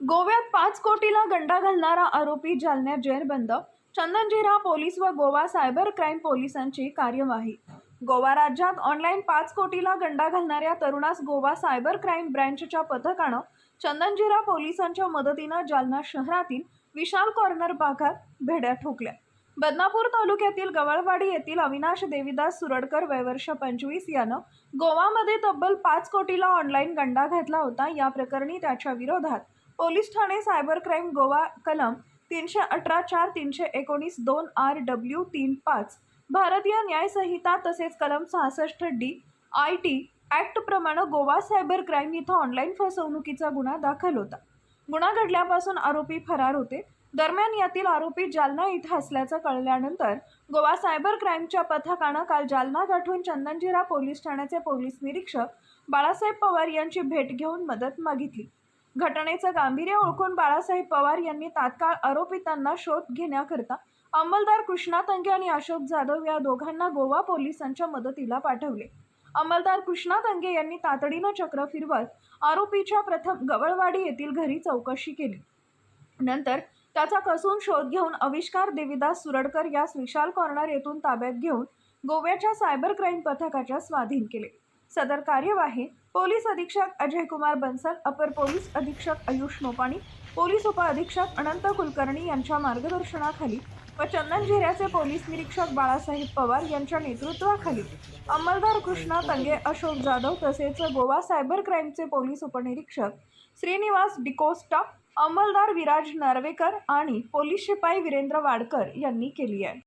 गोव्यात पाच कोटीला गंडा घालणारा आरोपी जालन्यात जेरबंद. चंदनजिरा पोलीस व गोवा सायबर क्राईम पोलिसांची कार्यवाही. गोवा राज्यात ऑनलाईन पाच कोटीला गंडा घालणाऱ्या तरुणास गोवा सायबर क्राईम ब्रँचच्या पथकानं चंदनजिरा पोलिसांच्या मदतीनं जालना शहरातील विशाल कॉर्नर भागात भेड्या ठोकल्या. बदनापूर तालुक्यातील गवळवाडी येथील अविनाश देवीदास सुरडकर वयवर्ष पंचवीस यानं गोवामध्ये तब्बल पाच कोटीला ऑनलाईन गंडा घातला होता. या प्रकरणी त्याच्या विरोधात पोलीस ठाणे सायबर क्राईम गोवा कलम तीनशे अठरा चार तीनशे एकोणीस दोन आर डब्ल्यू तीन पाच भारतीय न्यायसंहिता तसेच कलम सहासष्ट डी आय टी ॲक्टप्रमाणे गोवा सायबर क्राईम इथं ऑनलाईन फसवणुकीचा गुन्हा दाखल होता. गुन्हा घडल्यापासून आरोपी फरार होते. दरम्यान यातील आरोपी जालना इथं असल्याचं कळल्यानंतर गोवा सायबर क्राईमच्या पथकानं काल जालना गाठून चंदनजिरा पोलीस ठाण्याचे पोलीस निरीक्षक बाळासाहेब पवार यांची भेट घेऊन मदत मागितली. घटनेचं गांभीर्य ओळखून बाळासाहेब पवार यांनी तात्काळ आरोपितांना शोध घेण्याकरता अंमलदार कृष्णा तंगे आणि अशोक जाधव या दोघांना गोवा पोलिसांच्या मदतीला पाठवले. अंमलदार कृष्णा तंगे यांनी तातडीनं चक्र फिरवत आरोपीच्या प्रथम गवळवाडी येथील घरी चौकशी केली. नंतर त्याचा कसून शोध घेऊन आविष्कार देविदास सुरडकर यास विशाल कॉर्नर येथून ताब्यात घेऊन गोव्याच्या सायबर क्राईम पथकाच्या स्वाधीन केले. सदर कार्यवाही पोलीस अधीक्षक अजय कुमार बन्सल अपर पोलीस अधीक्षक आयुष नोपाणी पोलीस उपअधीक्षक अनंत कुलकर्णी यांच्या मार्गदर्शनाखाली व चंदनझिऱ्याचे पोलीस निरीक्षक बाळासाहेब पवार यांच्या नेतृत्वाखाली अंमलदार कृष्णा तंगे अशोक जाधव तसेच गोवा सायबर क्राईमचे पोलीस उपनिरीक्षक श्रीनिवास डिकोस्टा अंमलदार विराज नार्वेकर आणि पोलीस शिपाई वीरेंद्र वाडकर यांनी केली आहे.